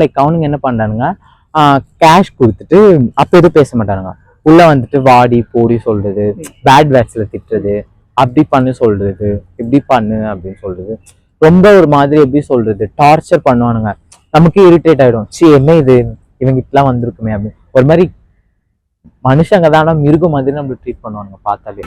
Like அவனுங்க என்ன பண்றானுங்க? கேஷ் கொடுத்துட்டு அப்போ எதுவும் பேச மாட்டானுங்க. உள்ள வந்துட்டு வாடி போடி சொல்றது பேட் வேர்ட்ஸில் திட்டுறது அப்படி பண்ணு சொல்றது இப்படி பண்ணு அப்படின்னு சொல்றது. ரொம்ப ஒரு மாதிரி எப்படி சொல்றது டார்ச்சர் பண்ணுவானுங்க. நமக்கு இரிட்டேட் ஆயிடும். சி என்ன இது? இவங்க இப்படிலாம் வந்திருக்குமே அப்படின்னு. ஒரு மாதிரி மனுஷங்க தான் ஆனா மிருகம் மாதிரி நம்மளுக்கு ட்ரீட் பண்ணுவானுங்க பார்த்தாலே.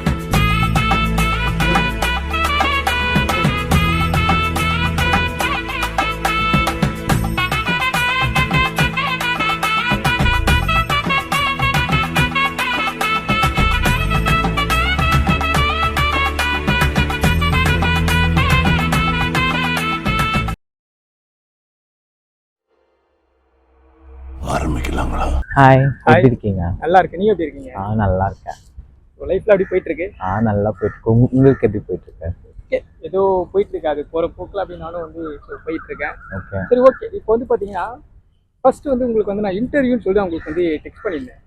Hi Hi. எப்படி இருக்கீங்க? நல்லா இருக்கு நீங்க எப்படி இருக்கீங்க? நான் நல்லா இருக்கேன். லைஃப்ல அப்படி போயிட்டு இருக்கு நான் நல்லா போயிட்டு இருக்கு உங்க- உங்களுக்கு எப்படி போயிட்டு Okay, ஏதோ போயிட்டு இருக்கு. அது போற போக்குல அப்படி நானும் வந்து போயிட்டு இருக்கேன். ஓகே சரி ஓகே இப்போ வந்து பாத்தீங்கன்னா ஃபர்ஸ்ட் வந்து உங்களுக்கு வந்து நான் இன்டர்வியூன்னு சொல்லி உங்களுக்கு வந்து டெக்ஸ்ட் பண்ணியிருந்தேன்.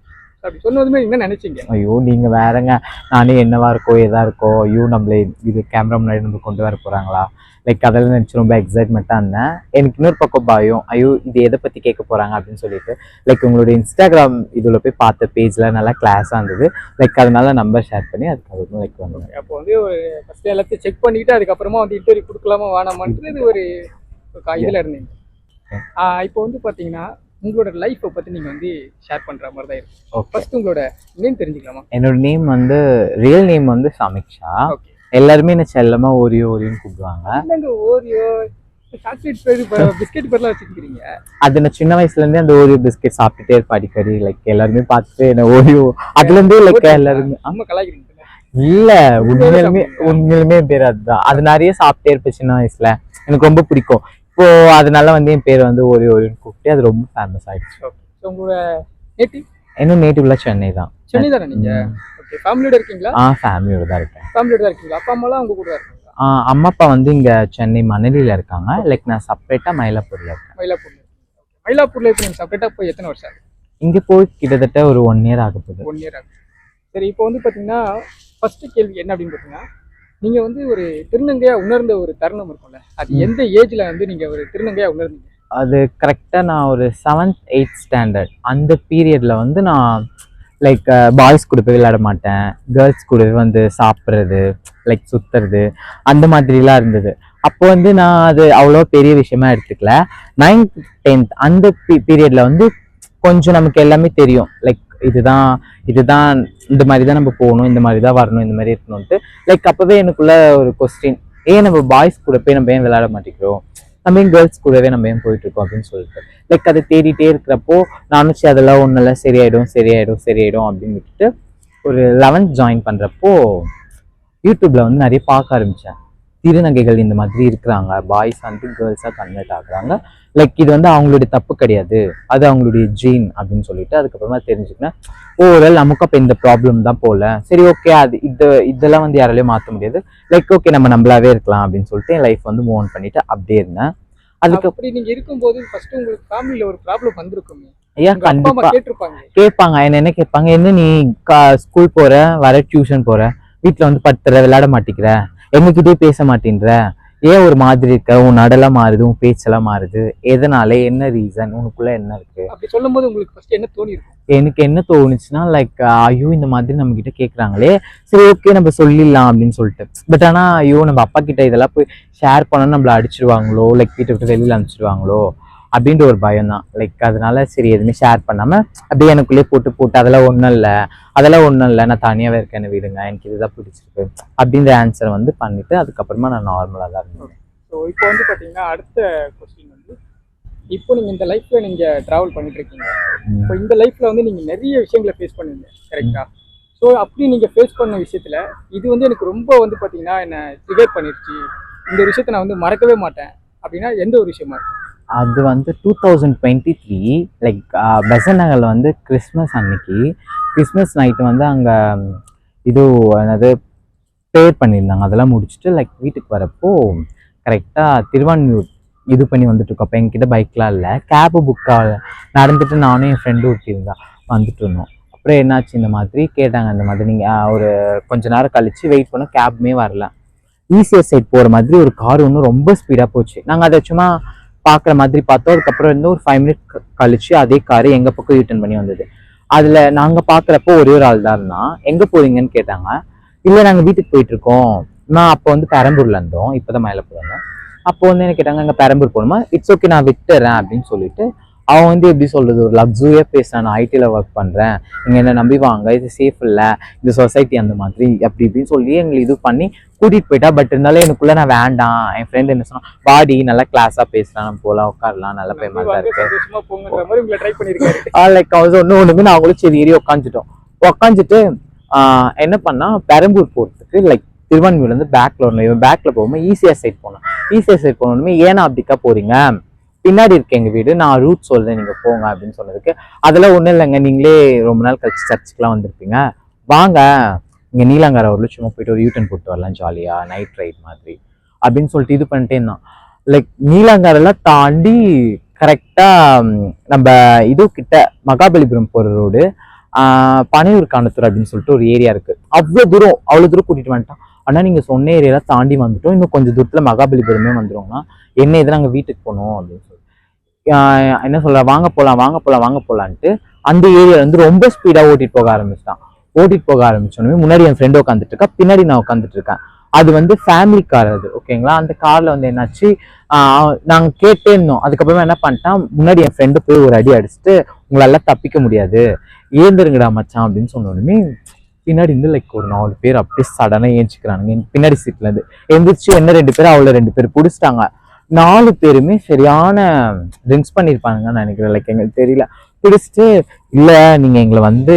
அப்படி சொன்னதுமே என்ன நினைச்சீங்க? ஐயோ நீங்க வேறங்க. நானே என்னவா இருக்கோ ஏதா இருக்கோ ஐயோ நம்மளே இது கேமரா முன்னாடி நம்ம கொண்டு வர போறாங்களா? லைக் அதெல்லாம் நினைச்சு ரொம்ப எக்ஸைட்மெண்ட்டாக இருந்தேன் எனக்கு இன்னொரு பக்கம் பயம். ஐயோ இது எதை பத்தி கேட்க போறாங்க அப்படின்னு சொல்லிட்டு. லைக் உங்களுடைய இன்ஸ்டாகிராம் இதுல போய் பார்த்த பேஜ்ல நல்லா கிளாஸாக இருந்தது. லைக் அதனால நம்பர் ஷேர் பண்ணி அதுக்கு லைக் வந்தேன். அப்போ வந்து ஒரு ஃபர்ஸ்ட் எல்லாத்தையும் செக் பண்ணிட்டு அதுக்கப்புறமா வந்து இன்டர்வியூ கொடுக்கலாமா வேணாமான்றது ஒரு இதுல இருந்தீங்க. இப்போ வந்து பாத்தீங்கன்னா உங்களோட லைஃப்பை பத்தி நீங்க வந்து ஷேர் பண்ற மாதிரி தான் இருக்கு. ஓகே ஃபர்ஸ்ட் உங்களோட நேம் தெரிஞ்சுக்கலாமா? என்னோட நேம் வந்து ரியல் நேம் வந்து சமிக்ஷா எல்லாருமே என்ன செல்லமா ஓரியோ ஓரியோன்னு கூப்பிடுவாங்க. ஓரியோ? பிஸ்கெட் பேர்லாம் வச்சிருக்கீங்க அது நான் சின்ன வயசுல இருந்தே அந்த ஓரியோ பிஸ்கெட் சாப்பிட்டுட்டே இருப்பேன் அடிக்கடி. லைக் எல்லாருமே பார்த்துட்டு என்ன ஓரியோ? அதுல இருந்தே லைக் எல்லாருமே அம்மா கலாய்க்கிறீங்க இல்ல உண்மையிலுமே உண்மையிலுமே பேர் அதுதான். அது நிறைய சாப்பிட்டே இருப்பேன் சின்ன வயசுல. எனக்கு ரொம்ப பிடிக்கும். இப்போ அதனால வந்து என் பேர் வந்து ஒரு ஒரு கூப்பிட்டு அது ரொம்ப ஃபேமஸ் ஆயிடுச்சு. ஸோ உங்களோட நேட்டிவ் இன்னும் நேட்டிவ்ல சென்னை தான். சென்னை தானே நீங்க? ஓகே ஃபேமிலியோட இருக்கீங்களா? ஆ ஃபேமிலியோட தான் இருக்கேன். ஃபேமிலியோட தான் இருக்கீங்களா? அப்பா அம்மாலாம் உங்க கூட ஆ, அம்மா அப்பா வந்து இங்க சென்னை மணலியில இருக்காங்க. லைக் நான் செப்பரேட்டா மயிலாப்பூர்ல இருக்கேன். மயிலாப்பூர்ல. இருக்கீங்க மயிலாப்பூர்ல இப்போ நீங்க செப்பரேட்டா போய் எத்தனை வருஷம் ஆகுது? இங்க போய் கிட்டத்தட்ட ஒரு ஒன் இயர் ஆக போகுது. ஒன் இயர் ஆகுது. சரி இப்போ வந்து பாத்தீங்கன்னா ஃபர்ஸ்ட் கேள்வி என்ன அப்படின்னு பார்த்தீங்கன்னா நீங்க வந்து ஒரு திருநங்கையா உணர்ந்த ஒரு தருணம் இருக்கும்ல. அது எந்த ஏஜ்ல வந்து நீங்க ஒரு திருநங்கையா உணர்ந்தீங்க? அது கரெக்டாக நான் ஒரு செவன்த் எயித் ஸ்டாண்டர்ட் அந்த பீரியடில் வந்து நான் லைக் பாய்ஸ் கூட போய் விளையாட மாட்டேன். கேர்ள்ஸ் கூட வந்து சாப்பிட்றது லைக் சுற்றுறது அந்த மாதிரிலாம் இருந்தது. அப்போ வந்து நான் அது அவ்வளோ பெரிய விஷயமா எடுத்துக்கல. நைன்த் டென்த் அந்த பீரியடில் வந்து கொஞ்சம் நமக்கு எல்லாமே தெரியும். லைக் இதுதான் இதுதான் இந்த மாதிரி தான் நம்ம போகணும் இந்த மாதிரி தான் வரணும் இந்த மாதிரி இருக்கணும்ட்டு லைக் அப்போவே எனக்குள்ள ஒரு கொஸ்டின் ஏன் நம்ம பாய்ஸ் கூட போய் நம்ம ஏன் விளையாட மாட்டேங்கிறோம்? நம்ம ஏன் கேர்ள்ஸ் கூடவே நம்ம ஏன் போயிட்டு இருக்கோம் அப்படின்னு சொல்லிட்டு. லைக் அதை தேடிட்டே இருக்கிறப்போ நானும் சரி அதெல்லாம் ஒன்றும் சரியாயிடும் சரியாயிடும் சரியாயிடும் அப்படின்னு விட்டுட்டு ஒரு லெவன்த் ஜாயின் பண்ணுறப்போ யூடியூப்பில் வந்து நிறைய பார்க்க ஆரம்பித்தேன் திருநங்கைகள் இந்த மாதிரி இருக்கிறாங்க. பாய்ஸ் வந்து கேர்ள்ஸாக கன்வெர்ட் ஆகுறாங்க. லைக் இது வந்து அவங்களுடைய தப்பு கிடையாது. அது அவங்களுடைய ஜீன் அப்படின்னு சொல்லிட்டு அதுக்கப்புறமா தெரிஞ்சுக்கினேன் ஓவரால் நமக்கு அப்போ இந்த ப்ராப்ளம் தான் போல. சரி ஓகே அது இது இதெல்லாம் வந்து யாராலையும் மாற்ற முடியாது. லைக் ஓகே நம்ம நம்மளாவே இருக்கலாம் அப்படின்னு சொல்லிட்டு என் லைஃப் வந்து மூவ் ஆன் பண்ணிட்டு அப்படியே இருந்தேன். அதுக்கு அப்படி நீங்க இருக்கும்போது ஃபர்ஸ்ட் உங்களுக்கு ஃபேமிலில ஒரு ப்ராப்ளம் வந்திருக்குமே. ஐயா கண்டிப்பா. கேட்பாங்க. என்ன என்ன கேட்பாங்க? என்ன நீ ஸ்கூல் போற? வர டியூஷன் போற? வீட்ல வந்து படுத்துற விளையாட மாட்டேங்கிற எங்ககிட்டயே பேச மாட்டேன்ற? ஏன் ஒரு மாதிரி இருக்க? உன் நடலாம் மாறுது உன் பேச்செல்லாம் மாறுது. எதனால? என்ன ரீசன் உனக்குள்ள என்ன இருக்கு? அப்படி சொல்லும்போது உங்களுக்கு ஃபர்ஸ்ட் என்ன தோணி எனக்கு என்ன தோணுச்சுன்னா லைக் ஐயோ இந்த மாதிரி நம்ம கிட்ட கேக்குறாங்களே. சரி ஓகே நம்ம சொல்லிடலாம் அப்படின்னு சொல்லிட்டு. பட் ஆனா ஐயோ நம்ம அப்பா கிட்ட இதெல்லாம் போய் ஷேர் பண்ணா நம்மள அடிச்சிருவாங்களோ? லைக் வீட்டை விட்டு வெளியில அனுப்பிச்சிடுவாங்களோ அப்படின்ற ஒரு பயம் தான் லைக் அதனால சரி எதுவுமே ஷேர் பண்ணாம அப்படியே எனக்குள்ளேயே போட்டு போட்டு அதெல்லாம் ஒன்றும் இல்லை. அதெல்லாம் ஒன்றும் இல்லை. நான் தனியாவே இருக்கேன்னு விடுங்க. எனக்கு இதுதான் பிடிச்சிருக்கு. அப்படின்ற ஆன்சர் வந்து பண்ணிட்டு அதுக்கப்புறமா நான் நார்மலாக தான் இருந்தேன். ஸோ இப்போ வந்து பாத்தீங்கன்னா அடுத்த கொஸ்டின் வந்து இப்போ நீங்க இந்த லைஃப்ல நீங்க டிராவல் பண்ணிட்டு இருக்கீங்க. இப்போ இந்த லைஃப்ல வந்து நீங்க நிறைய விஷயங்களை ஃபேஸ் பண்ணுவீங்க. கரெக்டா ஸோ அப்படி நீங்க ஃபேஸ் பண்ண விஷயத்துல இது வந்து எனக்கு ரொம்ப வந்து பாத்தீங்கன்னா என்ன ட்ரிகர் பண்ணிருச்சு. இந்த விஷயத்த நான் வந்து மறக்கவே மாட்டேன். அப்படின்னா எந்த ஒரு விஷயமா இருக்கும்? அது வந்து two thousand twenty three like Besant நகரில் வந்து கிறிஸ்மஸ் அன்னைக்கு கிறிஸ்மஸ் நைட்டு வந்து அங்கே இது என்னது ப்ரேயர் பண்ணியிருந்தாங்க. அதெல்லாம் முடிச்சுட்டு லைக் வீட்டுக்கு வரப்போ கரெக்டாக திருவான்மியூர் இது பண்ணி வந்துட்டுருக்கோம் அப்போ என்கிட்ட பைக்லாம் இல்லை. கேபு புக் நடந்துட்டு நானும் என் ஃப்ரெண்டு ஒருத்திருந்தா வந்துட்டு இருந்தோம் அப்புறம் என்னாச்சு இந்த மாதிரி கேட்டாங்க இந்த மாதிரி நீங்கள் ஒரு கொஞ்ச நேரம் கழித்து வெயிட் பண்ண கேபுமே வரல. ஈசிஎஸ் சைட் போகிற மாதிரி ஒரு கார் ஒன்று ரொம்ப ஸ்பீடாக போச்சு. நாங்கள் அதை சும்மா பார்க்குற மாதிரி பார்த்தோம். அதுக்கப்புறம் வந்து ஒரு ஃபைவ் மினிட் கழிச்சு அதே காரு எங்கள் பக்கம் யூட்டன் பண்ணி வந்தது. அதில் நாங்கள் பார்க்குறப்போ ஒரே ஒரு ஆள் தான் இருந்தான். எங்கே போறீங்கன்னு கேட்டாங்க. இல்லை நாங்கள் வீட்டுக்கு போயிட்டு இருக்கோம் நான் அப்போ வந்து பெரம்பூர்ல இருந்தோம். இப்போ தான் மயிலாப்பூர் வந்தேன் அப்போ வந்து என்ன கேட்டாங்க அங்கே பெரம்பூர் போகணுமா? இட்ஸ் ஓகே நான் விட்டுறேன் அப்படின்னு சொல்லிட்டு அவன் வந்து எப்படி சொல்றது ஒரு லக்ஸுரியா பேசுறான். நான் ஐடில ஒர்க் பண்றேன். நீங்க என்ன நம்பி வாங்க. இது சேஃப் இல்ல. இந்த சொசைட்டி அந்த மாதிரி. அப்படி இப்படின்னு சொல்லி எங்களை இது பண்ணி கூட்டிட்டு போயிட்டா. பட் இருந்தாலும் எனக்குள்ள நான் வேண்டாம். என் ஃப்ரெண்ட் என்ன சொன்னா பாடி நல்லா கிளாஸா பேசலாம். போலாம் உட்காரலாம். நல்ல பையன் தான் இருக்கு. லைக் அவன் ஒன்று ஒன்றுமே நாங்களும் சரி ஏறி உட்காந்துட்டோம் உட்காந்துட்டு என்ன பண்ணா பெரம்பூர் போகிறதுக்கு லைக் திருவான்மையூர்ல இருந்து பேக்ல வரணும். இவன் பேக்ல போகும்போது ஈஸியாக சைட் போனோம் ஈஸியாக சைட் போனோமே ஏன்னா அப்படிக்கா போறீங்க? பின்னாடி இருக்கு எங்கள் வீடு. நான் ரூட் சொல்கிறேன் நீங்கள் போங்க அப்படின்னு சொன்னதுக்கு. அதெல்லாம் ஒன்றும் இல்லைங்க. நீங்களே ரொம்ப நாள் கழிச்சு சர்ச்சுக்கெலாம் வந்திருப்பீங்க. வாங்க. இங்கே நீலாங்கரை ஒரு சும்மா போயிட்டு ஒரு யூட்டன் போட்டு வரலாம் ஜாலியாக நைட் ரைட் மாதிரி அப்படின்னு சொல்லிட்டு இது பண்ணிட்டே இருந்தான். லைக் நீலாங்கரெல்லாம் தாண்டி கரெக்டாக நம்ம இது கிட்ட மகாபலிபுரம் போகிற ரோடு பனையூர் காணத்தூர் அப்படின்னு சொல்லிட்டு ஒரு ஏரியா இருக்குது அவ்வளோ தூரம் அவ்வளோ தூரம் கூட்டிகிட்டு வந்துட்டான். ஆனால் நீங்கள் சொன்ன ஏரியால தாண்டி வந்துட்டோம். இன்னும் கொஞ்சம் தூரத்தில் மகாபலிபுரமே வந்துடுவோம்னா என்ன இது நாங்கள் வீட்டுக்கு போகணும் அப்படின்னு சொல்லி என்ன சொல்ற வாங்க போகலாம் வாங்க போகலாம் வாங்க போகலான்ட்டு அந்த ஏரியா வந்து ரொம்ப ஸ்பீடா ஓட்டிட்டு போக ஆரம்பிச்சிட்டான். ஓட்டிட்டு போக ஆரம்பிச்சோடனே முன்னாடி என் ஃப்ரெண்ட் உட்காந்துட்டு இருக்கா பின்னாடி நான் உட்காந்துட்டு இருக்கேன் அது வந்து ஃபேமிலி கார் அது ஓகேங்களா அந்த கார்ல வந்து என்னாச்சு நாங்கள் கேட்டே இருந்தோம். அதுக்கப்புறமா என்ன பண்ணிட்டான் முன்னாடி என் ஃப்ரெண்டு போய் ஒரு அடி அடிச்சுட்டு உங்களால தப்பிக்க முடியாது ஏந்திருங்கடா மச்சான் அப்படின்னு சொன்னோடனே பின்னாடி இருந்து லைக் ஒரு நாலு பேர் அப்படியே சடனாக ஏஞ்சிக்கிறானுங்க. பின்னாடி சீட்ல இருந்து எந்திரிச்சு என்ன ரெண்டு பேரும் அவளை ரெண்டு பேர் பிடிச்சிட்டாங்க. நாலு பேருமே சரியான ட்ரிங்க்ஸ் பண்ணியிருப்பானுங்கன்னு நினைக்கிறேன். லைக் எங்களுக்கு தெரியல. பிடிச்சிட்டு இல்ல நீங்க எங்களை வந்து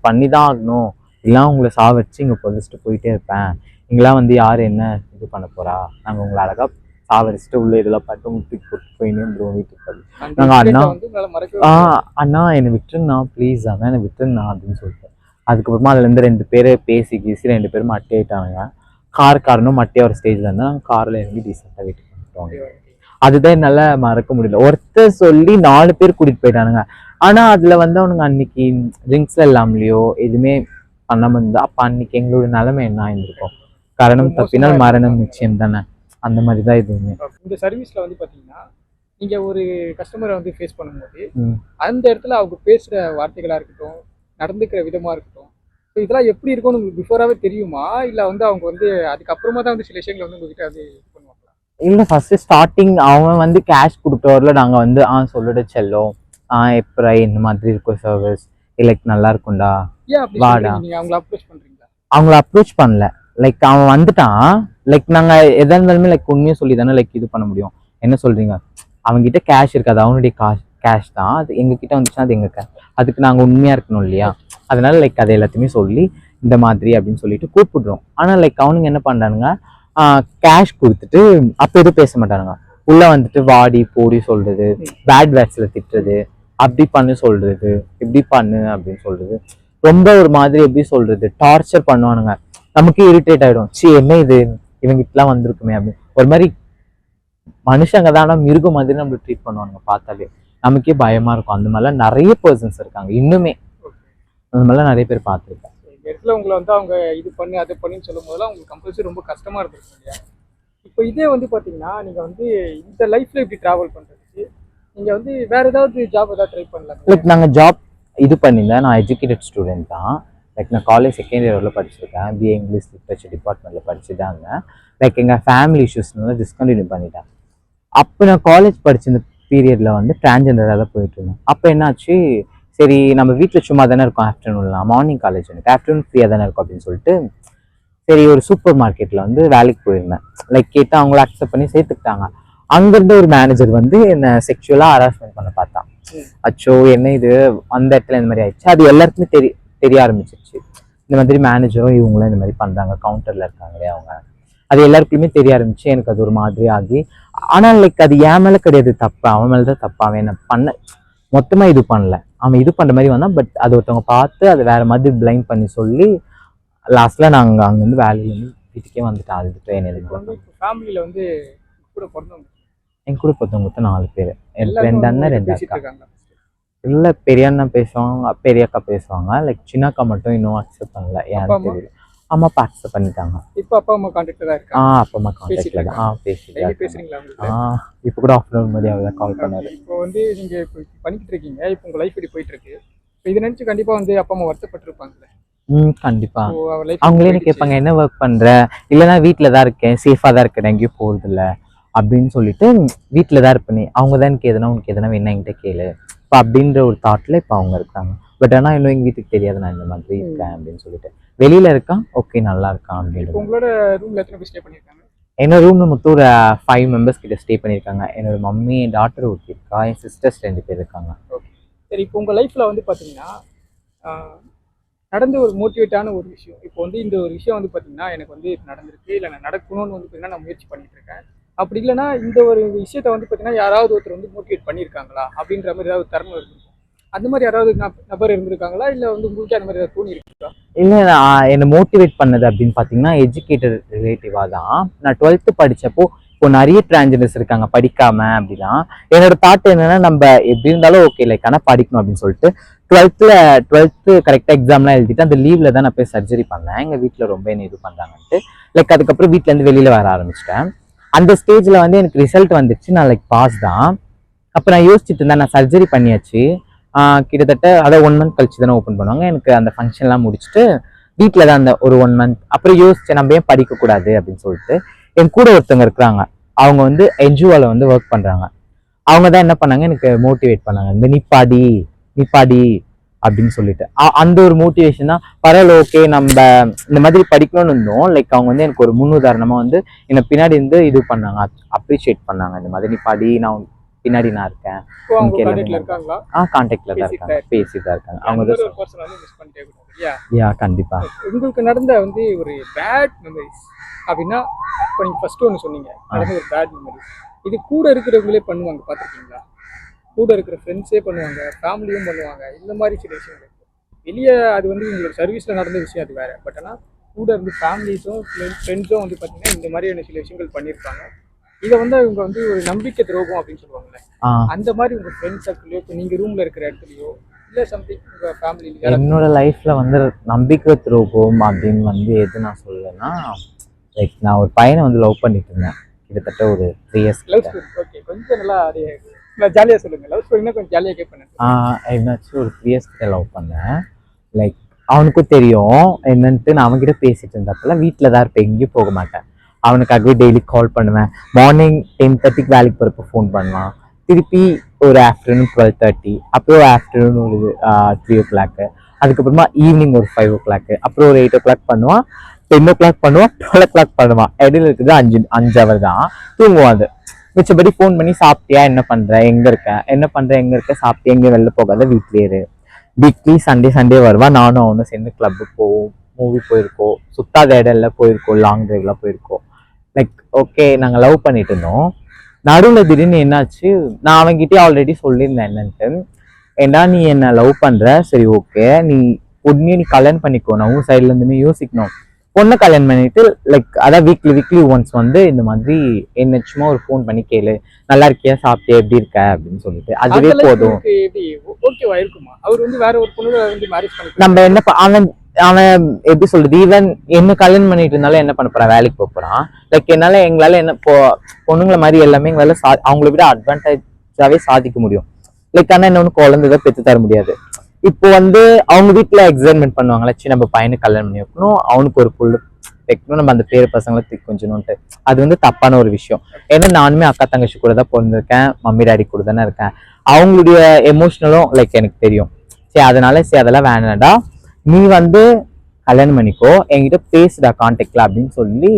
பண்ணி தான் ஆகணும். இல்லைன்னா உங்களை சாவடிச்சு இங்க புதைச்சிட்டு போயிட்டே இருப்பேன். இங்கெல்லாம் வந்து யார் என்ன இது பண்ண போறா? நாங்க உங்களை அழகா சாவடிச்சுட்டு உள்ள இதெல்லாம் பட்டு முட்டி போட்டு போயின்னு வந்துருவோம் வீட்டுக்கு போய். அந்த நாங்க incident-அ அண்ணா- ஆ. அண்ணா என்னை விட்டுருண்ணா ப்ளீஸ் அண்ணா என்னை விட்டுருண்ணா அப்படின்னு சொல்லிட்டு. அதுக்கப்புறமா அதுல இருந்து ரெண்டு பேர் பேசி கீசி ரெண்டு பேரும் மட்டை ஆயிட்டானுங்க. கார் காரனும் மட்டையா ஒரு ஸ்டேஜ்ல இருந்தா நாங்கள் கார்ல இறங்கி டீசெண்டாக வீட்டுக்கு வந்துட்டோம் அதுதான் என்னால மறக்க முடியல. ஒருத்தர் சொல்லி நாலு பேர் கூட்டிட்டு போயிட்டானுங்க. ஆனா அதுல வந்து அவனுங்க அன்னைக்கு ட்ரிங்க்ஸ்ல இல்லாமலையோ எதுவுமே பண்ணாம இருந்தா அப்ப அன்னைக்கு எங்களோட நிலைமை என்ன ஆயிருந்திருக்கும்? கரணம் தப்பினால் மரணம் நிச்சயம் தானே? அந்த மாதிரி தான் இதுவுமே இந்த சர்வீஸ்ல வந்து பாத்தீங்கன்னா நீங்க ஒரு கஸ்டமரை வந்து ஃபேஸ் பண்ணும்போது. அந்த இடத்துல அவங்க பேசுற வார்த்தைகளா இருக்கட்டும் நடந்துக்கிற விதமா இருக்கட்டும் ஸோ இதெல்லாம் எப்படி இருக்கும்னு உங்களுக்கு பிஃபோராகவே தெரியுமா? இல்ல வந்து அவங்க வந்து அதுக்கப்புறமா தான் வந்து சில விஷயங்களை வந்து உங்ககிட்ட பண்ணுவாங்களா இல்ல ஃபர்ஸ்ட் ஸ்டார்டிங் அவன் வந்து கேஷ் கொடுத்தவரில் நாங்க வந்து ஆ சொல்லிட செல்லும். ஆ எப்பரா இந்த மாதிரி இருக்கும் சர்வீஸ் லைக் நல்லா இருக்கும்டா. வாடா. அவங்கள அப்ரோச் பண்ணல. லைக் அவன் வந்துட்டான் லைக் நாங்க எதா இருந்தாலுமே லைக் உண்மையை சொல்லி தானே லைக் இது பண்ண முடியும். என்ன சொல்றீங்க? அவன்கிட்ட கேஷ் இருக்காது. அவனுடைய காஷ் கேஷ் தான். அது எங்க கிட்ட வந்துச்சுன்னா அது எங்க cash. அதுக்கு நாங்க உண்மையா இருக்கணும் இல்லையா? அதனால லைக் அதை எல்லாத்தையுமே சொல்லி இந்த மாதிரி அப்படின்னு சொல்லிட்டு கூப்பிடுறோம். ஆனா லைக் அவனுங்க என்ன பண்றானுங்க? கேஷ் கொடுத்துட்டு அப்போ எதுவும் பேச மாட்டானுங்க. உள்ளே வந்துட்டு வாடி போடி சொல்கிறது பேட் வேர்ட்ஸ்ல திட்டுறது அப்படி பண்ணு சொல்கிறது இப்படி பண்ணு அப்படின்னு சொல்கிறது ரொம்ப ஒரு மாதிரி எப்படி சொல்கிறது டார்ச்சர் பண்ணுவானுங்க. நமக்கு இரிட்டேட் ஆகிடும் சி என்ன இது? இவங்க வந்திருக்குமே அப்படின்னு. ஒரு மாதிரி மனுஷங்க தான் மிருகம் மாதிரி நம்மளை ட்ரீட் பண்ணுவானுங்க பார்த்தாலே. நமக்கே பயமாக இருக்கும். அந்த மாதிரிலாம் நிறைய பர்சன்ஸ் இருக்காங்க இன்னுமே. அந்த மாதிரிலாம் நிறைய பேர் பார்த்துருக்கேன். இடத்துல உங்களை வந்து அவங்க இது பண்ணு அது பண்ணுன்னு சொல்லும் போதெல்லாம் உங்களுக்கு கம்பல்சரி ரொம்ப கஷ்டமாக இருந்திருக்கும் இல்லையா? இப்போ இதே வந்து பார்த்தீங்கன்னா நீங்கள் வந்து இந்த லைஃப்பில் இப்படி ட்ராவல் பண்ணுறதுக்கு நீங்கள் வந்து வேறு ஏதாவது ஜாப் ஏதாவது ட்ரை பண்ணலாம்? லைக் நாங்கள் ஜாப் இது பண்ணியிருந்தேன். நான் எஜுகேட்டட் ஸ்டூடெண்ட் தான். லைக் நான் காலேஜ் செகண்ட் இயரில் படிச்சிருக்கேன். பிஏ இங்கிலீஷ் லிட்ரேச்சர் டிபார்ட்மெண்ட்டில் படிச்சுட்டாங்க. லைக் எங்கள் ஃபேமிலி இஷ்யூஸ்னால டிஸ்கண்டினியூ பண்ணிட்டேன். அப்போ நான் காலேஜ் படிச்சிருந்த பீரியடில் வந்து டிரான்ஜெண்டராக தான் போயிட்டு இருந்தேன். அப்போ என்னாச்சு? சரி நம்ம வீட்டில் சும்மா தானே இருக்கோம் ஆஃப்டர்நூன்லாம் மார்னிங் காலேஜ் எனக்கு. ஆஃப்டர்நூன் ஃப்ரீயாக தானே இருக்கும் அப்படின்னு சொல்லிட்டு சரி ஒரு சூப்பர் மார்க்கெட்டில் வந்து வேலைக்கு போயிருந்தேன். லைக் கேட்டு அவங்கள அக்செப்ட் பண்ணி சேர்த்துக்கிட்டாங்க. அங்கேருந்து ஒரு மேனேஜர் வந்து என்னை செக்ஷுவலாக ஹராஸ்மெண்ட் பண்ண பார்த்தான். அச்சோ என்ன இது? அந்த இடத்துல இந்த மாதிரி ஆயிடுச்சு. அது எல்லாருக்குமே தெரிய தெரிய ஆரம்பிச்சிருச்சு. இந்த மாதிரி மேனேஜரும் இவங்களும் இந்த மாதிரி பண்ணுறாங்க கவுண்டரில் இருக்காங்களே அவங்க? அது எல்லாருக்குமே தெரிய ஆரம்பிச்சு எனக்கு அது ஒரு மாதிரி ஆகி. ஆனால் லைக் அது என் மேலே கிடையாது தப்பு. அவன் மேலே தான் தப்பு. அவன் என்ன பண்ண மொத்தமாக இது பண்ணல. அவன் இது பண்ற மாதிரி வந்தான். பட் அது ஒருத்தவங்க பார்த்து அதை வேற மாதிரி பிளைம் பண்ணி சொல்லி லாஸ்ட்ல நாங்க அங்கேருந்து வேலையிலேருந்து வீட்டுக்கே வந்துட்டேன். அது ட்ரெயின் எதுக்கு ஃபேமிலியில வந்து கூட பிறந்தவங்க? என் கூட பொறுத்தவங்க மொத்தம் நாலு பேர். ரெண்டு அண்ணன் ரெண்டு அக்கா. இல்ல பெரிய அண்ணன் பேசுவாங்க பெரிய அக்கா பேசுவாங்க. லைக் சின்ன அக்கா மட்டும் இன்னும் அக்செப்ட் பண்ணல. ஏன்னு? தெரியல. அம்மா அப்பா அக்செப்ட் பண்ணிட்டாங்க. இப்போ அப்பா அம்மா கான்டாக்ட்ல ஆ அப்பா அம்மா கான்டாக்ட்ல தான். ஆ பேசிட்டு. பேசுறீங்களா ஆ இப்போ கூட ஆஃப்டர்நூன் மாதிரி அவர் கால் பண்ணாரு. இப்போ வந்து நீங்க இப்போ பண்ணிக்கிட்டு இருக்கீங்க. இப்போ உங்க லைஃப் இப்படி போயிட்டு இருக்கு இதை நினைச்சு கண்டிப்பா வந்து அப்பா அம்மா வருத்தப்பட்டிருப்பாங்கல்ல? ம் கண்டிப்பா. அவங்களே. கேட்பாங்க என்ன ஒர்க் பண்ற? இல்லைன்னா வீட்டில் தான் இருக்கேன். சேஃபாக தான் இருக்கேன். எங்கேயும் போகிறது இல்ல அப்படின்னு சொல்லிட்டு வீட்டில் தான் இருப்பேன். அவங்க தான் எனக்கு எதனா உனக்கு எதனா வேணா என்கிட்ட கேளு. இப்போ அப்படின்ற ஒரு தாட்டில் இப்போ அவங்க இருக்காங்க. பட் ஆனால் இன்னும் எங்கள் வீட்டுக்கு தெரியாது நான் இந்த மாதிரி இருக்கேன் அப்படின்னு சொல்லிட்டு. வெளியில இருக்கான் ஓகே நல்லா இருக்கான் இப்போ அப்படின்னு உங்களோட ரூம்ல எத்தனை பேர் ஸ்டே பண்ணியிருக்காங்க? என்னோட ரூம்ல மொத்தம் ஒரு ஃபைவ் மெம்பர்ஸ் கிட்ட ஸ்டே பண்ணியிருக்காங்க. என்னோட மம்மி டாக்டர் ஒருத்தி இருக்கா என் சிஸ்டர்ஸ் ரெண்டு பேர் இருக்காங்க. சரி இப்போ உங்க லைஃப்ல வந்து பாத்தீங்கன்னா ஆஹ், நடந்த ஒரு மோட்டிவேட்டான ஒரு விஷயம். இப்போ வந்து இந்த ஒரு விஷயம் வந்து பாத்தீங்கன்னா எனக்கு வந்து இது நடந்திருக்கு. இல்லை நான் நடக்கணும்னு வந்து பாத்தீங்கன்னா நான் முயற்சி பண்ணிட்டு இருக்கேன் அப்படி இல்லைன்னா இந்த ஒரு விஷயத்த வந்து பாத்தீங்கன்னா யாராவது ஒருத்தர் வந்து மோட்டிவேட் பண்ணியிருக்காங்களா? அப்படின்ற மாதிரி ஏதாவது தருணம் இருந்திருக்கும் அந்த மாதிரி யாராவது நபர் இருந்திருக்காங்களா? இல்லை வந்து உங்களுக்கு அந்த மாதிரி ஏதாவது தோணி இருக்கா? இல்லை நான் என்னை மோட்டிவேட் பண்ணது அப்படின்னு பார்த்தீங்கன்னா எஜுகேட்டட் ரிலேட்டிவாக தான். நான் டுவெல்த்து படிச்சப்போ இப்போ நிறைய டிரான்ஜெண்டர்ஸ் இருக்காங்க படிக்காம அப்படின்னா என்னோட தாட் என்னன்னா நம்ம எப்படி இருந்தாலும் ஓகே லைக் ஆனால் படிக்கணும் அப்படின்னு சொல்லிட்டு டுவெல்த்தில் டுவெல்த்து கரெக்டாக எக்ஸாம்லாம் எழுதிட்டு அந்த லீவில் தான் நான் போய் சர்ஜரி பண்ணேன். எங்கள் வீட்டில் ரொம்ப என்ன இது பண்ணுறாங்கன்ட்டு லைக் அதுக்கப்புறம் வீட்டிலேருந்து வெளியில் வர ஆரம்பிச்சிட்டேன். அந்த ஸ்டேஜில் வந்து எனக்கு ரிசல்ட் வந்துச்சு. நான் லைக் பாஸ் தான். அப்போ நான் யோசிச்சுட்டு இருந்தேன் நான் சர்ஜரி பண்ணியாச்சு. கிட்டத்தட்ட அதான் ஒன் மந்த் கழிச்சு தானே ஓப்பன் பண்ணுவாங்க. எனக்கு அந்த ஃபங்க்ஷன்லாம் முடிச்சுட்டு வீட்டில் தான் அந்த ஒரு ஒன் மந்த் அப்புறம் யோசிச்சு நம்ம ஏன் படிக்கக்கூடாது அப்படின்னு சொல்லிட்டு. என் கூட ஒருத்தவங்க இருக்கிறாங்க. அவங்க வந்து என்ஜிஓவில் வந்து ஒர்க் பண்ணுறாங்க அவங்க தான் என்ன பண்ணாங்க எனக்கு மோட்டிவேட் பண்ணாங்க. இந்த நிப்பாடி நிப்பாடி அப்படின்னு சொல்லிட்டு. அந்த ஒரு மோட்டிவேஷன் தான் பரவாயில்ல ஓகே நம்ம இந்த மாதிரி படிக்கணும்னு இருந்தோம். லைக் அவங்க வந்து எனக்கு ஒரு முன்னுதாரணமாக வந்து என்னை பின்னாடி இருந்து இது பண்ணாங்க அப்ரிஷியேட் பண்ணாங்க. இந்த மாதிரி நீ நான் பின்னாடி நான் இருக்கேன். ஆ கான்டாக்ட்ல தான் இருக்காங்க. பேசிட்டு தான் இருக்காங்க. அவங்க யா கண்டிப்பா. உங்களுக்கு நடந்த வந்து ஒரு பேட் மெமரிஸ் அப்படின்னா இப்போ நீங்கள் ஃபர்ஸ்ட் ஒன்று சொன்னீங்க. நடந்த ஒரு பேட் மெமரிஸ் இது கூட இருக்கிறவங்களே பண்ணுவாங்க பார்த்துருக்கீங்களா? கூட இருக்கிற ஃப்ரெண்ட்ஸே பண்ணுவாங்க ஃபேமிலியும் பண்ணுவாங்க. இந்த மாதிரி சில விஷயங்கள் வெளியே அது வந்து உங்களோட சர்வீஸில் நடந்த விஷயம் அது வேற. பட் ஆனால் கூட இருந்து ஃபேமிலிஸும் ஃப்ரெண்ட்ஸும் வந்து பார்த்தீங்கன்னா இந்த மாதிரியான சில விஷயங்கள் பண்ணியிருப்பாங்க இதை வந்து இவங்க வந்து ஒரு நம்பிக்கை துரோகம் அப்படின்னு சொல்லுவாங்கல்ல. அந்த மாதிரி உங்கள் ஃப்ரெண்ட்ஸ் சர்க்கிளையோ இப்போ நீங்கள் ரூமில் இருக்கிற இடத்துலையோ இல்லை சம்திங் உங்கள் ஃபேமிலியில் என்னோட லைஃப்ல வந்து நம்பிக்கை துரோகம் அப்படின்னு வந்து எது நான் சொல்லுவேன்னா லைக் நான் ஒரு பையனை வந்து லவ் பண்ணிட்டு இருந்தேன். கிட்டத்தட்ட ஒரு த்ரீ இயர்ஸ் லவ் ஓகே கொஞ்சம் நல்லா அது ஜாலியாக சொல்லுங்கள் லவ் ஸ்டோரினா கொஞ்சம் ஜாலியாக கேட்பேன். என்னாச்சும் ஒரு த்ரீ இயர்ஸ் கிட்ட லவ் பண்ணேன். லைக் அவனுக்கும் தெரியும் என்னன்ட்டு நான் அவன்கிட்ட பேசிட்டு இருந்தப்பல வீட்டில் தான் இருப்பேன். எங்கேயும் போக மாட்டேன். அவனுக்காகவே டெய்லி கால் பண்ணுவேன். மார்னிங் டென் தேர்ட்டிக்கு வேலைக்கு போகிறப்ப ஃபோன் பண்ணுவான். திருப்பி ஒரு ஆஃப்டர்நூன் டுவெல் தேர்ட்டி அப்புறம் ஆஃப்டர்நூன் ஒரு த்ரீ ஓ கிளாக்கு அதுக்கப்புறமா ஈவினிங் ஒரு ஃபைவ் ஓ கிளாக்கு அப்புறம் ஒரு எயிட் ஓ கிளாக் பண்ணுவான். டென் ஓ கிளாக் பண்ணுவான் டுவெல் ஓ கிளாக் பண்ணுவான். இடையில இருக்குது அஞ்சு அஞ்சு அவர் தான். தூங்குவான் அது. மிச்சபடி ஃபோன் பண்ணி சாப்பிட்டியா என்ன பண்ற எங்க இருக்க என்ன பண்ற எங்க இருக்க சாப்பிட்டியா எங்கேயும் வெளில போகாத வீட்லயே இரு. வீக்லி சண்டே சண்டே வருவான் நானும் அவனும் சேர்ந்து கிளப்புக்கு போவோம் மூவி போயிருக்கோம் சுத்தாத இடம்ல போயிருக்கோம் லாங் ட்ரைவ்லாம் போயிருக்கோம். ஓகே நாங்கள் லவ் பண்ணிட்டு இருந்தோம். நடுவில் திடீர்னு என்னாச்சு? நான் அவன்கிட்டயே ஆல்ரெடி சொல்லியிருந்தேன் என்னன்ட்டு. ஏண்டா நீ என்ன லவ் பண்ற? சரி ஓகே நீ உடனே நீ கல்யாணம் பண்ணிக்கோ. நான் உன் சைட்ல இருந்துமே யோசிக்கணும். பொண்ணை கல்யாணம் பண்ணிட்டு லைக் அதான் வீக்லி வீக்லி ஒன்ஸ் வந்து இந்த மாதிரி என்ன சும்மா ஒரு ஃபோன் பண்ணி கேளு. நல்லா இருக்கியா? சாப்பிட்டியா? எப்படி இருக்க? அப்படின்னு சொல்லிட்டு. அதுவே போதும். நம்ம என்ன அவன் அவன் எப்படி சொல்றது? ஈவன் என்ன கல்யாணம் பண்ணிட்டு இருந்தாலும் என்ன பண்ண போறான்? வேலைக்கு போக போறான். லைக் என்னால எங்களால என்ன போ பொண்ணுங்களை மாதிரி எல்லாமே எங்களால சா அவங்கள விட அட்வான்டேஜாவே சாதிக்க முடியும். லைக் ஆனா என்ன ஒன்று குழந்தை பெற்று தர முடியாது. இப்போ வந்து அவங்க வீட்டுல எக்ஸைட்மெண்ட் பண்ணுவாங்களே சரி நம்ம பையனுக்கு கல்யாணம் பண்ணி வைக்கணும் அவனுக்கு ஒரு புல் வைக்கணும் நம்ம அந்த பேர பசங்களை தூக்கி கொஞ்சணும்ட்டு அது வந்து தப்பான ஒரு விஷயம். ஏன்னா நானுமே அக்கா தங்கச்சி கூட தான் பிறந்திருக்கேன் மம்மி டாடி கூட தானே இருக்கேன். அவங்களுடைய எமோஷனலும் லைக் எனக்கு தெரியும். சரி அதனால சரி அதெல்லாம் வேணாடா நீ வந்து கல்யாணம் பண்ணிக்கோ என்கிட்ட பேசுடா கான்டாக்ட்ல அப்படின்னு சொல்லி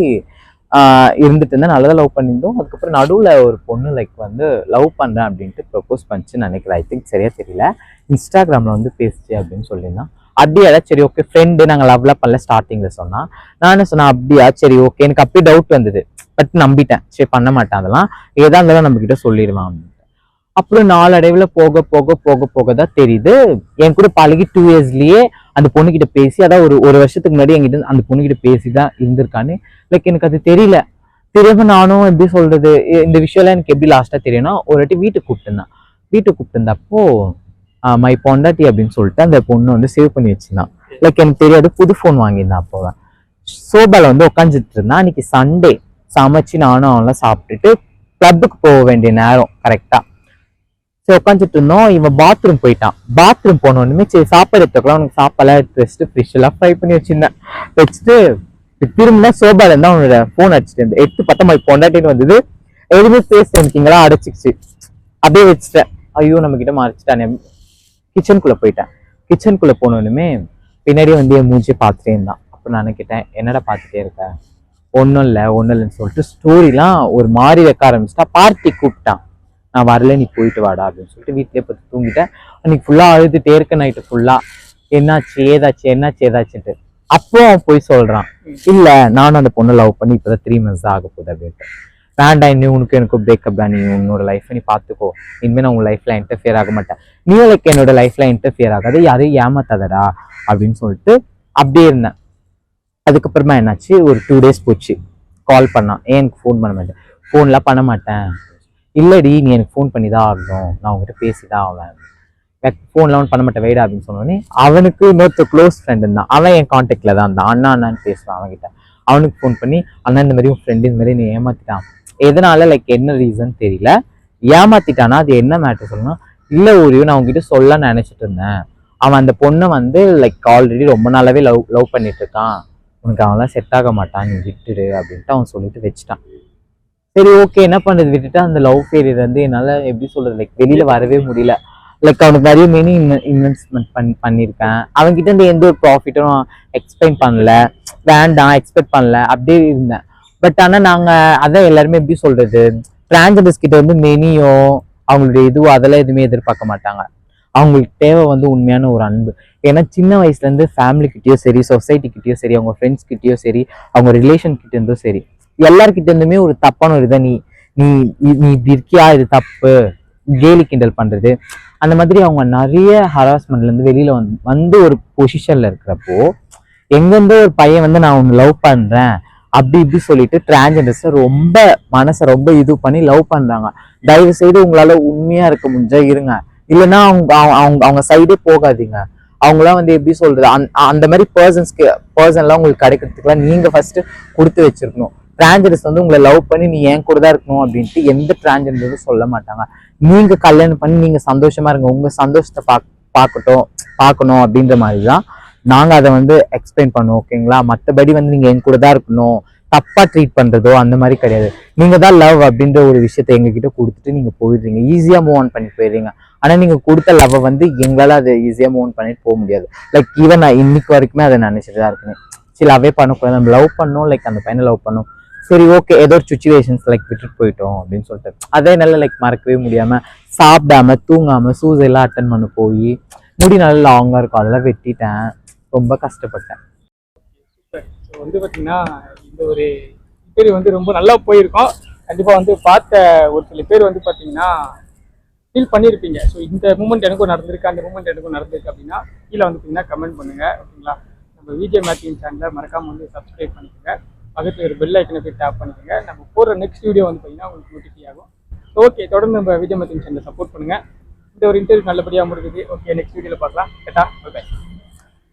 இருந்துட்டு இருந்தேன். நல்லா லவ் பண்ணியிருந்தோம். அதுக்கப்புறம் நடுவில் ஒரு பொண்ணு லைக் வந்து லவ் பண்ணுறேன் அப்படின்ட்டு ப்ரப்போஸ் பண்ணிச்சு நினைக்கிறேன். ஐ திங்க் சரியா தெரியல. இன்ஸ்டாகிராமில் வந்து பேசுச்சு அப்படின்னு சொல்லியிருந்தான். அப்படியாடா சரி ஓகே ஃப்ரெண்டு நாங்கள் லவ்லாம் பண்ணல ஸ்டார்டிங்கில் சொன்னால் நான் என்ன சொன்னேன் அப்படியா சரி ஓகே எனக்கு அப்படியே டவுட் வந்தது. பட் நம்பிட்டேன். சரி பண்ண மாட்டேன் அதெல்லாம். ஏதா இருந்தாலும் நம்மக்கிட்ட சொல்லிடுவான் அப்புறம் நாளடைவில் போக போக போக போக தான் தெரியுது. என் கூட பழகி டூ இயர்ஸ்லயே அந்த பொண்ணுக்கிட்ட பேசி அதான் ஒரு ஒரு வருஷத்துக்கு முன்னாடி என்கிட்ட அந்த பொண்ணுகிட்ட பேசி தான் இருந்திருக்கான்னு லைக் எனக்கு அது தெரியல. திரும்ப நானும் எப்படி சொல்றது இந்த விஷயம்லாம் எனக்கு எப்படி லாஸ்டா தெரியும்னா ஒரு வாட்டி வீட்டுக்கு கூப்பிட்டுருந்தான் வீட்டுக்கு கூப்பிட்டுருந்தப்போ மை பொண்டாட்டி அப்படின்னு சொல்லிட்டு அந்த பொண்ணு வந்து சேவ் பண்ணி வச்சிருந்தான் லைக் எனக்கு தெரியாது புது ஃபோன் வாங்கியிருந்தான் அப்போ சோபாவில் சோபால வந்து உட்காந்துட்டு இருந்தான் அன்னைக்கு சண்டே சமைச்சு நானும் அவன்லாம் சாப்பிட்டுட்டு கிளப்புக்கு போக வேண்டிய நேரம் கரெக்டாக சரி உட்காந்துட்டு இருந்தோம் இவன் பாத்ரூம் போயிட்டான். பாத்ரூம் போனோடனே சரி சாப்பாடு எடுத்துக்கலாம். உனக்கு சாப்பாடுலாம் எடுத்து வச்சுட்டு ஃப்ரிஷ்ஷெல்லாம் ஃப்ரை பண்ணி வச்சிருந்தேன். வச்சுட்டு திரும்பினா சோபால இருந்தா அவனோட ஃபோன் அடிச்சுட்டு இருந்து பார்த்தா மாதிரி பொண்டாட்டின்னு வந்தது. எதுவுமே ஃபேஸ் இருக்கீங்களா அடைச்சிக்கிச்சு. அப்படியே வச்சுட்டேன். ஐயோ நம்ம கிட்ட மறைச்சிட்டானே. கிச்சனுக்குள்ள போயிட்டேன். கிச்சனுக்குள்ள போனோடனே பின்னாடியே வந்து என் மூஞ்சியை பார்த்துட்டே இருந்தான். அப்போ நான் கேட்டேன்? என்னடா பார்த்துட்டே இருக்க? ஒன்றும் இல்லை ஒன்றும் இல்லைன்னு சொல்லிட்டு ஸ்டோரிலாம் ஒரு மாதிரி வைக்க ஆரம்பிச்சிட்டா பார்ட்டி கூப்பிட்டான். நான் வரல நீ போயிட்டு வாடா அப்படின்னு சொல்லிட்டு வீட்டிலே பார்த்து தூங்கிட்டேன். அன்னைக்கு ஃபுல்லாக அழுதுட்டே இருக்க நைட்டு ஃபுல்லாக என்னாச்சு ஏதாச்சு என்னாச்சு ஏதாச்சுன்ட்டு. அப்போ அவன் போய் சொல்றான் இல்ல நானும் அந்த பொண்ணை லவ் பண்ணி இப்பதான் த்ரீ மந்த்ஸ் ஆக போகுது அப்படின்ட்டு. வேண்டாம் இன்னும் உனக்கு எனக்கு பிரேக்கப் தான். நீ உன்னோட லைஃப்பை நீ பார்த்துக்கோ இனிமேல் நான் உன் லைஃப்ல இன்டர்ஃபியர் ஆக மாட்டேன். நீ எனக்கு என்னோட லைஃப்ல இன்டர்ஃபியர் ஆகாது. யாரையும் ஏமாத்தாதடா அப்படின்னு சொல்லிட்டு அப்படியே இருந்தேன். அதுக்கப்புறமா என்னாச்சு? ஒரு டூ டேஸ் போச்சு. கால் பண்ணான். ஏன் எனக்கு ஃபோன் பண்ண மாட்டேன்? ஃபோன்லாம் பண்ண மாட்டேன். இல்லடி நீ எனக்கு ஃபோன் பண்ணி தான் ஆகணும். நான் உங்ககிட்ட பேசி தான் ஆவேன் ஃபோன்லாம் ஒன்று பண்ண மாட்டேன். வைடா அப்படின்னு சொன்னோடனே அவனுக்கு இன்னொருத்த க்ளோஸ் ஃப்ரெண்ட் இருந்தான். அவன் என் காண்டாக்டில் தான் இருந்தான். அண்ணா அண்ணான்னு பேசுவான் அவன்கிட்ட. அவனுக்கு ஃபோன் பண்ணி அண்ணா இந்த மாதிரி உன் ஃப்ரெண்டு இந்த மாதிரி நீ ஏமாத்திட்டான். எதனால லைக் என்ன ரீசன் தெரியல. ஏமாத்திட்டானா அது என்ன மேட்டர் சொல்லணும் இல்லை ஒரு நான் உங்ககிட்ட சொல்ல நினச்சிட்டு இருந்தேன். அவன் அந்த பொண்ணை வந்து லைக் ஆல்ரெடி ரொம்ப நாளாவே லவ் லவ் பண்ணிட்டு இருக்கான். உனக்கு அவன்லாம் செட் ஆக மாட்டான். நீ விட்டுடு அப்படின்ட்டு அவன் சொல்லிட்டு வச்சுட்டான். சரி ஓகே என்ன பண்ணுறது விட்டுட்டு அந்த லவ் பீரியட் வந்து என்னால் எப்படி சொல்கிறது லைக் வெளியில் வரவே முடியல. லைக் அவனுக்கு நிறைய மணி இன்வெஸ்ட்மெண்ட் பண்ணி பண்ணியிருக்கேன் அவன்கிட்ட இருந்து எந்த ஒரு ப்ராஃபிட்டும் எக்ஸ்பிளைன் பண்ணல. வேண்டாம் எக்ஸ்பெக்ட் பண்ணல. அப்படியே இருந்தேன். பட் ஆனால் நாங்கள் அதான் எல்லாருமே எப்படி சொல்கிறது டிரான்ஜெண்டர்ஸ் கிட்ட வந்து மெனியோ அவங்களுடைய இதுவோ அதெல்லாம் எதுவுமே எதிர்பார்க்க மாட்டாங்க. அவங்களுக்கு தேவை வந்து உண்மையான ஒரு அன்பு. ஏன்னா சின்ன வயசுலேருந்து ஃபேமிலிக்கிட்டேயோ சரி சொசைட்டிக்கிட்டேயோ சரி அவங்க ஃப்ரெண்ட்ஸ்கிட்டேயோ சரி அவங்க ரிலேஷன் இருந்தோ சரி எல்லார்கிட்ட இருந்துமே ஒரு தப்பான ஒரு இதை நீ நீ நீ இப்படி இருக்கியா இது தப்பு கேலி கிண்டல் பண்றது. அந்த மாதிரி அவங்க நிறைய ஹராஸ்மெண்ட்ல இருந்து வெளியில வந்து வந்து ஒரு பொசிஷன்ல இருக்கிறப்போ எங்கேருந்து ஒரு பையன் வந்து நான் உன்னை லவ் பண்றேன் அப்படி இப்படி சொல்லிட்டு டிரான்ஜெண்டர்ஸ் ரொம்ப மனசை ரொம்ப இது பண்ணி லவ் பண்றாங்க. தயவு செய்து உங்களால உண்மையா இருக்க முடிஞ்சா இருங்க. இல்லைன்னா அவங்க அவங்க- அவங்க அவங்க சைடே போகாதீங்க. அவங்களாம் வந்து எப்படி சொல்றது? அந்த- அந்த மாதிரி பர்சன்ஸ்க்கு பர்சன்லாம் உங்களுக்கு கிடைக்கிறதுக்குலாம் நீங்க ஃபர்ஸ்ட் கொடுத்து வச்சிருக்கணும். டிரான்ஜெண்டர்ஸ் வந்து உங்களை லவ் பண்ணி நீ என் கூட தான் இருக்கணும் அப்படின்ட்டு எந்த டிரான்ஜெண்டரும் சொல்ல மாட்டாங்க. நீங்க கல்யாணம் பண்ணி நீங்க சந்தோஷமா இருங்க. உங்க சந்தோஷத்தை பாக் பார்க்கட்டும் பார்க்கணும் அப்படின்ற மாதிரி தான் நாங்கள் அதை வந்து எக்ஸ்பிளைன் பண்ணுவோம் ஓகேங்களா மற்றபடி வந்து நீங்கள் என் கூட தான் இருக்கணும். தப்பாக ட்ரீட் பண்ணுறதோ அந்த மாதிரி கிடையாது. நீங்கள் தான் லவ் அப்படின்ற ஒரு விஷயத்தை எங்ககிட்ட கொடுத்துட்டு நீங்கள் போயிடுறீங்க. ஈஸியாக மூவ் ஆன் பண்ணி போயிடுறீங்க. ஆனால் நீங்கள் கொடுத்த லவ்வை வந்து எங்களால் அதை ஈஸியாக மூவ் ஆன் பண்ணிட்டு போக முடியாது. லைக் ஈவன் நான் இன்னைக்கு வரைக்குமே அதை நினச்சிட்டு தான் இருக்கேன் சரி லவ்வே பண்ணக்கூடாது. நம்ம லவ் பண்ணோம் லைக் அந்த பையனை லவ் பண்ணோம். சரி ஓகே ஏதோ ஒரு சுச்சுவேஷன்ஸ் லைக் விட்டுட்டு போயிட்டோம் அப்படின்னு சொல்லிட்டு. அதே நல்லா லைக் மறக்கவே முடியாம சாப்பிடாம தூங்காம சூசைலாம் எல்லாம் அட்டன் பண்ண போய் முடி நல்லா லாங்காக இருக்கும். அதெல்லாம் வெட்டிட்டேன். ரொம்ப கஷ்டப்பட்டேன். ஸோ வந்து பார்த்தீங்கன்னா இந்த ஒரு பேர் வந்து ரொம்ப நல்லா போயிருக்கோம். கண்டிப்பாக வந்து பார்த்த ஒரு சில பேர் வந்து பார்த்தீங்கன்னா ஃபீல் பண்ணியிருப்பீங்க ஸோ இந்த மூமெண்ட் எனக்கும் நடந்திருக்கு. அந்த மூமெண்ட் எனக்கும் நடந்திருக்கு அப்படின்னா கீழே வந்து பார்த்தீங்கன்னா கமெண்ட் பண்ணுங்க. ஓகேங்களா? நம்ம விஜய் மேத்தியின் சேனலை மறக்காமல் வந்து சப்ஸ்கிரைப் பண்ணிக்கோங்க. பக்கத்தில் ஒரு பெல் ஐக்கனை போய் டேப் பண்ணிக்கோங்க. நம்ம போடுற நெக்ஸ்ட் வீடியோ வந்து பார்த்தீங்கன்னா உங்களுக்கு நோட்டிஃபை ஆகும். ஓகே தொடர்ந்து நம்ம விஜய் மத்தியம் சேனலை சப்போர்ட் பண்ணுங்க. இந்த ஒரு இன்டர்வியூ நல்லபடியாக முடிஞ்சுது. ஓகே நெக்ஸ்ட் வீடியோவில் பார்க்கலாம். கேட்டா பை